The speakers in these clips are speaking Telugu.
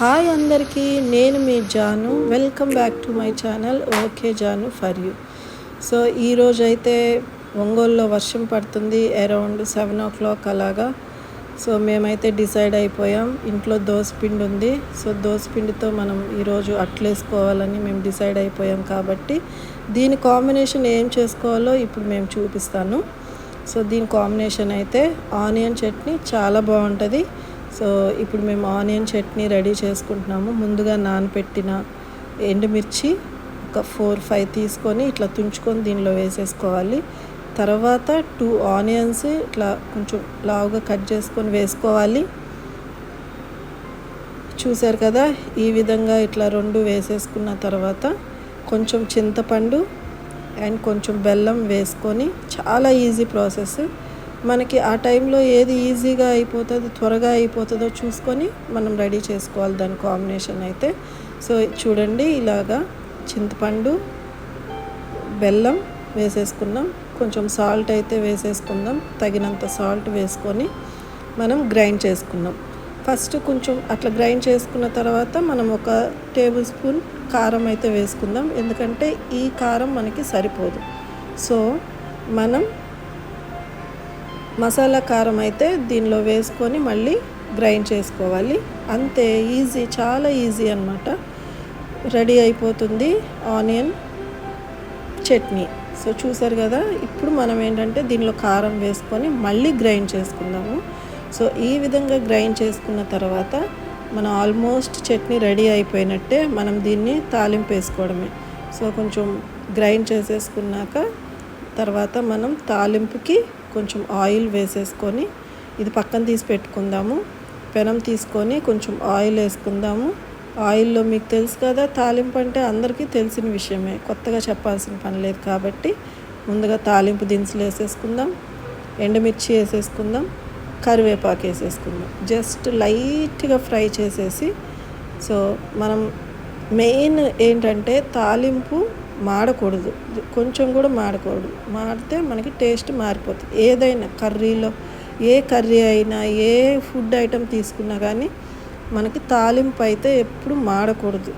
హాయ్ అందరికీ నేను మీ Janu. Welcome back to my channel okay Janu for you so ఈరోజు అయితే ఒంగోలులో వర్షం పడుతుంది అరౌండ్ సెవెన్ ఓ క్లాక్ అలాగా. సో మేమైతే డిసైడ్ అయిపోయాం ఇంట్లో దోసపిండి ఉంది. సో దోసపిండితో మనం ఈరోజు అట్లేసుకోవాలని మేము డిసైడ్ అయిపోయాం కాబట్టి దీని కాంబినేషన్ ఏం చేసుకోవాలో ఇప్పుడు మేము చూపిస్తాను. సో దీని కాంబినేషన్ అయితే ఆనియన్ చట్నీ చాలా బాగుంటుంది. సో ఇప్పుడు మేము ఆనియన్ చట్నీ రెడీ చేసుకుంటున్నాము. ముందుగా నానపెట్టిన ఎండుమిర్చి ఒక ఫోర్ ఫైవ్ తీసుకొని ఇట్లా తుంచుకొని దీనిలో వేసేసుకోవాలి. తర్వాత టూ ఆనియన్స్ ఇట్లా కొంచెం లావుగా కట్ చేసుకొని వేసుకోవాలి. చూసారు కదా ఈ విధంగా ఇట్లా రెండు వేసేసుకున్న తర్వాత కొంచెం చింతపండు అండ్ కొంచెం బెల్లం వేసుకొని చాలా ఈజీ ప్రాసెస్. మనకి ఆ టైంలో ఏది ఈజీగా అయిపోతుందో త్వరగా అయిపోతుందో చూసుకొని మనం రెడీ చేసుకోవాలి దాని కాంబినేషన్ అయితే. సో చూడండి ఇలాగా చింతపండు బెల్లం వేసేసుకున్నాం కొంచెం సాల్ట్ అయితే వేసేసుకుందాం. తగినంత సాల్ట్ వేసుకొని మనం గ్రైండ్ చేసుకున్నాం ఫస్ట్ కొంచెం అట్లా గ్రైండ్ చేసుకున్న తర్వాత మనం ఒక టేబుల్ స్పూన్ కారం అయితే వేసుకుందాం. ఎందుకంటే ఈ కారం మనకి సరిపోదు. సో మనం మసాలా కారం అయితే దీనిలో వేసుకొని మళ్ళీ గ్రైండ్ చేసుకోవాలి. అంతే ఈజీ చాలా ఈజీ అనమాట రెడీ అయిపోతుంది ఆనియన్ చట్నీ. సో చూసారు కదా ఇప్పుడు మనం ఏంటంటే దీనిలో కారం వేసుకొని మళ్ళీ గ్రైండ్ చేసుకుందాము. సో ఈ విధంగా గ్రైండ్ చేసుకున్న తర్వాత మనం ఆల్మోస్ట్ చట్నీ రెడీ అయిపోయినట్టే మనం దీన్ని తాలింపు వేసుకోవడమే. సో కొంచెం గ్రైండ్ చేసేసుకున్నాక తర్వాత మనం తాలింపుకి కొంచెం ఆయిల్ వేసేసుకొని ఇది పక్కన తీసి పెట్టుకుందాము. పెనం తీసుకొని కొంచెం ఆయిల్ వేసుకుందాము. ఆయిల్లో మీకు తెలుసు కదా తాలింపు అంటే అందరికీ తెలిసిన విషయమే. కొత్తగా చెప్పాల్సిన పని లేదు కాబట్టి ముందుగా తాలింపు దినుసులు వేసేసుకుందాం. ఎండుమిర్చి వేసేసుకుందాం. కరివేపాకు వేసేసుకుందాం. జస్ట్ లైట్గా ఫ్రై చేసేసి సో మనం మెయిన్ ఏంటంటే తాలింపు మాడకూడదు. కొంచెం కూడా మాడకూడదు. మాడితే మనకి టేస్ట్ మారిపోతుంది. ఏదైనా కర్రీలో ఏ కర్రీ అయినా ఏ ఫుడ్ ఐటెం తీసుకున్నా కానీ మనకి తాలింపు అయితే ఎప్పుడు మాడకూడదు.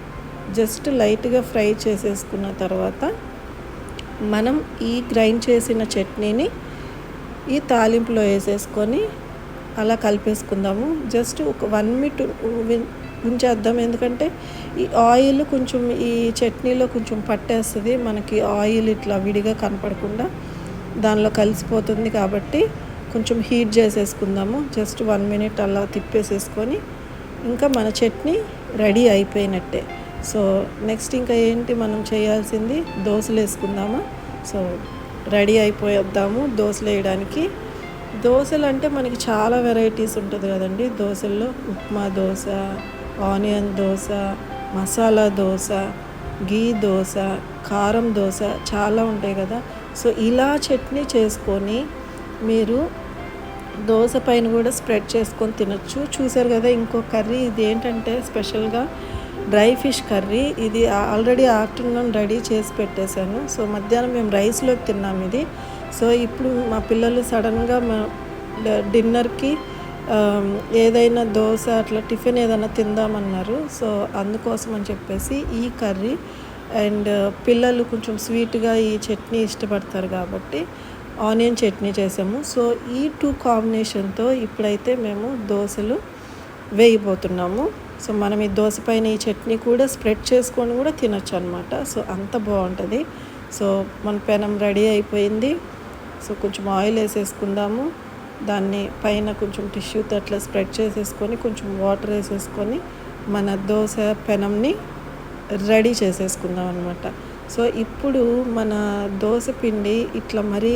జస్ట్ లైట్గా ఫ్రై చేసేసుకున్న తర్వాత మనం ఈ గ్రైండ్ చేసిన చట్నీని ఈ తాలింపులో వేసేసుకొని అలా కలిపేసుకుందాము. జస్ట్ ఒక వన్ మినిట్ ఉంచేద్దాం ఎందుకంటే ఈ ఆయిల్ కొంచెం ఈ చట్నీలో కొంచెం పట్టేస్తుంది. మనకి ఆయిల్ ఇట్లా విడిగా కనపడకుండా దానిలో కలిసిపోతుంది కాబట్టి కొంచెం హీట్ చేసేసుకుందాము. జస్ట్ వన్ మినిట్ అలా తిప్పేసేసుకొని ఇంకా మన చట్నీ రెడీ అయిపోయినట్టే. సో నెక్స్ట్ ఇంకా ఏంటి మనం చేయాల్సింది? దోశలు వేసుకుందామా? సో రెడీ అయిపోయేద్దాము దోశలు వేయడానికి. దోశలు అంటే మనకి చాలా వెరైటీస్ ఉంటుంది కదండి. దోశల్లో ఉప్మా దోశ ఆనియన్ దోశ మసాలా దోశ గీ దోశ కారం దోశ చాలా ఉంటాయి కదా. సో ఇలా చట్నీ చేసుకొని మీరు దోశ పైన కూడా స్ప్రెడ్ చేసుకొని తినొచ్చు. చూసారు కదా ఇంకో కర్రీ ఇది ఏంటంటే స్పెషల్గా డ్రై ఫిష్ కర్రీ. ఇది ఆల్రెడీ ఆఫ్టర్నూన్ రెడీ చేసి పెట్టేశాను. సో మధ్యాహ్నం మేము రైస్లోకి తిన్నాం ఇది. సో ఇప్పుడు మా పిల్లలు సడన్గా మా డిన్నర్కి ఏదైనా దోశ అట్లా టిఫిన్ ఏదైనా తిందామన్నారు. సో అందుకోసం అని చెప్పేసి ఈ కర్రీ అండ్ పిల్లలు కొంచెం స్వీట్గా ఈ చట్నీ ఇష్టపడతారు కాబట్టి ఆనియన్ చట్నీ చేసాము. సో ఈ టూ కాంబినేషన్తో ఇప్పుడైతే మేము దోశలు వేయబోతున్నాము. సో మనం ఈ దోశ పైన ఈ చట్నీ కూడా స్ప్రెడ్ చేసుకొని కూడా తినొచ్చు అనమాట సో అంత బాగుంటుంది. సో మన పెనం రెడీ అయిపోయింది. సో కొంచెం ఆయిల్ వేసేసుకుందాము. దాన్ని పైన కొంచెం టిష్యూతో అట్లా స్ప్రెడ్ చేసేసుకొని కొంచెం వాటర్ వేసేసుకొని మన దోశ పెనంని రెడీ చేసేసుకుందాం అనమాట సో ఇప్పుడు మన దోశ పిండి ఇట్లా మరీ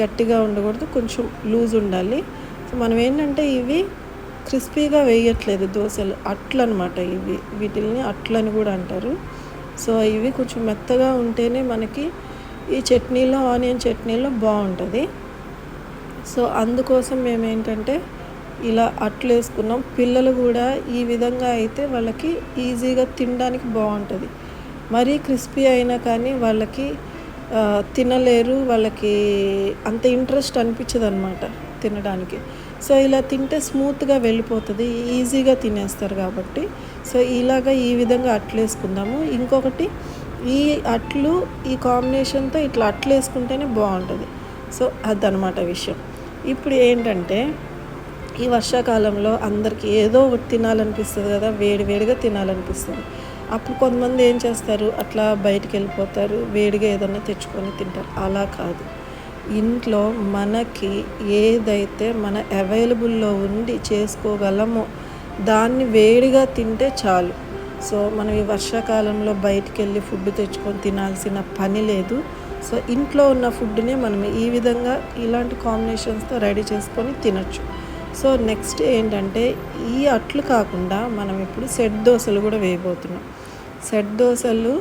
గట్టిగా ఉండకూడదు కొంచెం లూజ్ ఉండాలి. సో మనం ఏంటంటే ఇవి క్రిస్పీగా వేయట్లేదు దోశలు అట్లు అనమాట ఇవి. వీటిల్ని అట్లని కూడా అంటారు. సో ఇవి కొంచెం మెత్తగా ఉంటేనే మనకి ఈ చట్నీలో ఆనియన్ చట్నీలో బాగుంటుంది. సో అందుకోసం మేము ఏంటంటే ఇలా అట్లు వేసుకున్నాం పిల్లలు కూడా ఈ విధంగా అయితే వాళ్ళకి ఈజీగా తినడానికి బాగుంటుంది. మరీ క్రిస్పీ అయినా కానీ వాళ్ళకి తినలేరు వాళ్ళకి అంత ఇంట్రెస్ట్ అనిపించదు అనమాట తినడానికి. సో ఇలా తింటే స్మూత్గా వెళ్ళిపోతుంది ఈజీగా తినేస్తారు కాబట్టి. సో ఇలాగా ఈ విధంగా అట్లు వేసుకుందాము ఇంకొకటి ఈ అట్లు ఈ కాంబినేషన్తో ఇట్లా అట్లు వేసుకుంటేనే బాగుంటుంది. సో అదనమాట విషయం. ఇప్పుడు ఏంటంటే ఈ వర్షాకాలంలో అందరికీ ఏదో ఒకటి తినాలనిపిస్తుంది కదా వేడి వేడిగా తినాలనిపిస్తుంది. అప్పుడు కొంతమంది ఏం చేస్తారు అట్లా బయటికి వెళ్ళిపోతారు వేడిగా ఏదన్నా తెచ్చుకొని తింటారు. అలా కాదు. ఇంట్లో మనకి ఏదైతే మన అవైలబుల్లో ఉండి చేసుకోగలమో దాన్ని వేడిగా తింటే చాలు. సో మనం ఈ వర్షాకాలంలో బయటికి వెళ్ళి ఫుడ్ తెచ్చుకొని తినాల్సిన పని లేదు. సో ఇంట్లో ఉన్న ఫుడ్ని మనం ఈ విధంగా ఇలాంటి కాంబినేషన్స్తో రెడీ చేసుకొని తినచ్చు. సో నెక్స్ట్ ఏంటంటే ఈ అట్లు కాకుండా మనం ఇప్పుడు సెట్ దోశలు కూడా వేయబోతున్నాం. సెట్ దోశలు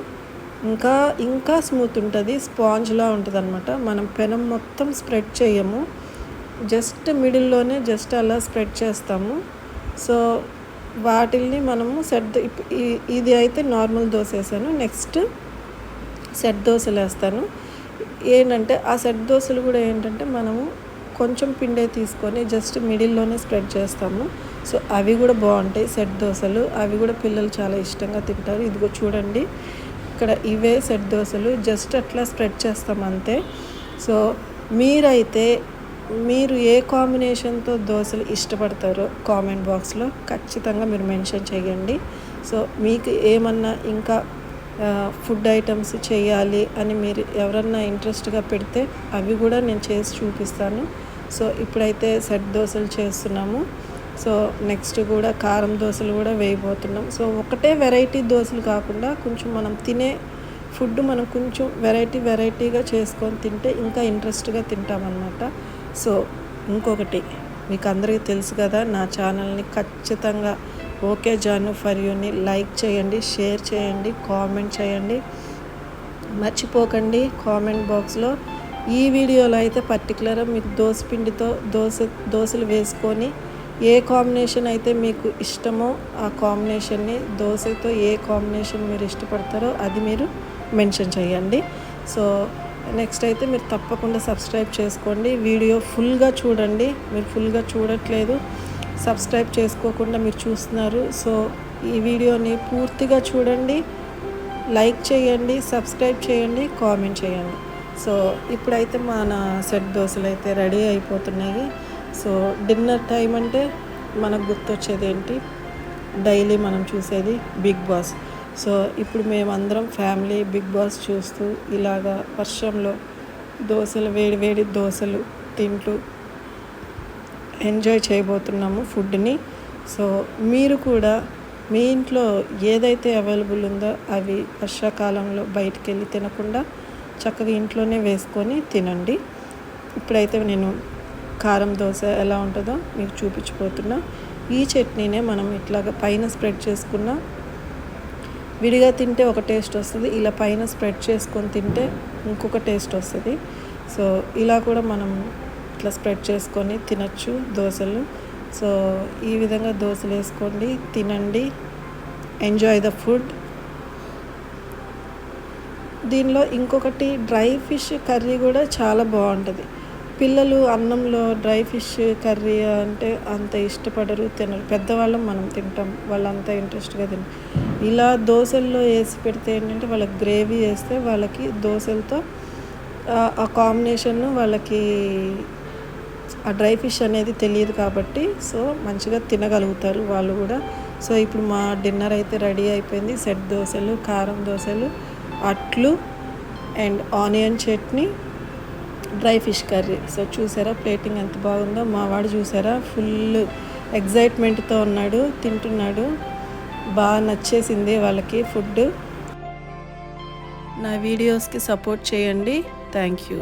ఇంకా ఇంకా స్మూత్ ఉంటుంది స్పాంజ్లా ఉంటుంది అనమాట మనం పెనం మొత్తం స్ప్రెడ్ చేయము. జస్ట్ మిడిల్లోనే జస్ట్ అలా స్ప్రెడ్ చేస్తాము. సో వాటిల్ని మనము సెట్ ఇది అయితే నార్మల్ దోశ వేసాను. నెక్స్ట్ సెట్ దోశలు వేస్తాను ఏంటంటే ఆ సెట్ దోశలు కూడా ఏంటంటే మనము కొంచెం పిండే తీసుకొని జస్ట్ మిడిల్లోనే స్ప్రెడ్ చేస్తాము. సో అవి కూడా బాగుంటాయి సెట్ దోశలు. అవి కూడా పిల్లలు చాలా ఇష్టంగా తింటారు. ఇదిగో చూడండి. ఇక్కడ ఇవే సెట్ దోశలు. జస్ట్ అట్లా స్ప్రెడ్ చేస్తాం అంతే. సో మీరైతే మీరు ఏ కాంబినేషన్తో దోశలు ఇష్టపడతారో కామెంట్ బాక్స్లో ఖచ్చితంగా మీరు మెన్షన్ చేయండి. సో మీకు ఏమన్నా ఇంకా ఫుడ్ ఐటమ్స్ చేయాలి అని మీరు ఎవరన్నా ఇంట్రెస్ట్గా పెడితే అవి కూడా నేను చేసి చూపిస్తాను. సో ఇప్పుడైతే సెట్ దోశలు చేస్తున్నాము. సో నెక్స్ట్ కూడా కారం దోశలు కూడా వేయబోతున్నాం. సో ఒకటే వెరైటీ దోశలు కాకుండా కొంచెం మనం తినే ఫుడ్ మనం కొంచెం వెరైటీ వెరైటీగా చేసుకొని తింటే ఇంకా ఇంట్రెస్ట్గా తింటామన్నమాట. సో ఇంకొకటి మీకు అందరికీ తెలుసు కదా నా ఛానల్ని ఖచ్చితంగా ఓకే జాను ఫర్ యూని లైక్ చేయండి షేర్ చేయండి కామెంట్ చేయండి. మర్చిపోకండి కామెంట్ బాక్స్లో. ఈ వీడియోలో అయితే పర్టికులర్గా మీకు దోశ పిండితో దోశ దోశలు వేసుకొని ఏ కాంబినేషన్ అయితే మీకు ఇష్టమో ఆ కాంబినేషన్ని దోశతో ఏ కాంబినేషన్ మీరు ఇష్టపడతారో అది మీరు మెన్షన్ చేయండి. సో నెక్స్ట్ అయితే మీరు తప్పకుండా సబ్స్క్రైబ్ చేసుకోండి. వీడియో ఫుల్గా చూడండి. మీరు ఫుల్గా చూడట్లేదు. సబ్స్క్రైబ్ చేసుకోకుండా మీరు చూస్తున్నారు. సో ఈ వీడియోని పూర్తిగా చూడండి. లైక్ చేయండి సబ్స్క్రైబ్ చేయండి కామెంట్ చేయండి. సో ఇప్పుడైతే మన సెట్ దోశలు అయితే రెడీ అయిపోతున్నాయి. సో డిన్నర్ టైం అంటే మనకు గుర్తొచ్చేది ఏంటి? డైలీ మనం చూసేది బిగ్ బాస్. సో ఇప్పుడు మేమందరం ఫ్యామిలీ బిగ్ బాస్ చూస్తూ ఇలాగా వర్షంలో దోశలు వేడి వేడి దోశలు తింటూ ఎంజాయ్ చేయబోతున్నాము ఫుడ్ని. సో మీరు కూడా మీ ఇంట్లో ఏదైతే అవైలబుల్ ఉందో అవి వర్షాకాలంలో బయటికి వెళ్ళి తినకుండా చక్కగా ఇంట్లోనే వేసుకొని తినండి. ఇప్పుడైతే నేను కారం దోశ ఎలా ఉంటుందో మీకు చూపించిపోతున్నా ఈ చట్నీనే మనం ఇట్లాగా పైన స్ప్రెడ్ చేసుకున్న విడిగా తింటే ఒక టేస్ట్ వస్తుంది ఇలా పైన స్ప్రెడ్ చేసుకొని తింటే ఇంకొక టేస్ట్ వస్తుంది. సో ఇలా కూడా మనం ఇట్లా స్ప్రెడ్ చేసుకొని తినచ్చు దోశలు. సో ఈ విధంగా దోశలు వేసుకోండి తినండి ఎంజాయ్ ద ఫుడ్ దీనిలో ఇంకొకటి డ్రై ఫిష్ కర్రీ కూడా చాలా బాగుంటుంది. పిల్లలు అన్నంలో డ్రై ఫిష్ కర్రీ అంటే అంత ఇష్టపడరు తినరు. పెద్దవాళ్ళం మనం తింటాం వాళ్ళు అంత ఇంట్రెస్ట్గా తింటాం ఇలా దోశల్లో వేసి పెడితే ఏంటంటే వాళ్ళకి గ్రేవీ వేస్తే వాళ్ళకి దోశలతో ఆ కాంబినేషన్ వాళ్ళకి ఆ డ్రై ఫిష్ అనేది తెలియదు కాబట్టి సో మంచిగా తినగలుగుతారు వాళ్ళు కూడా. సో ఇప్పుడు మా డిన్నర్ అయితే రెడీ అయిపోయింది. సెట్ దోశలు కారం దోశలు అట్లు and onion chutney dry fish curry. So చూసారా ప్లేటింగ్ ఎంత బాగుందో. మా వాడు చూసారా ఫుల్ ఎగ్జైట్మెంట్తో ఉన్నాడు తింటున్నాడు. బాగా నచ్చేసింది వాళ్ళకి ఫుడ్ నా వీడియోస్కి సపోర్ట్ చేయండి. Thank you.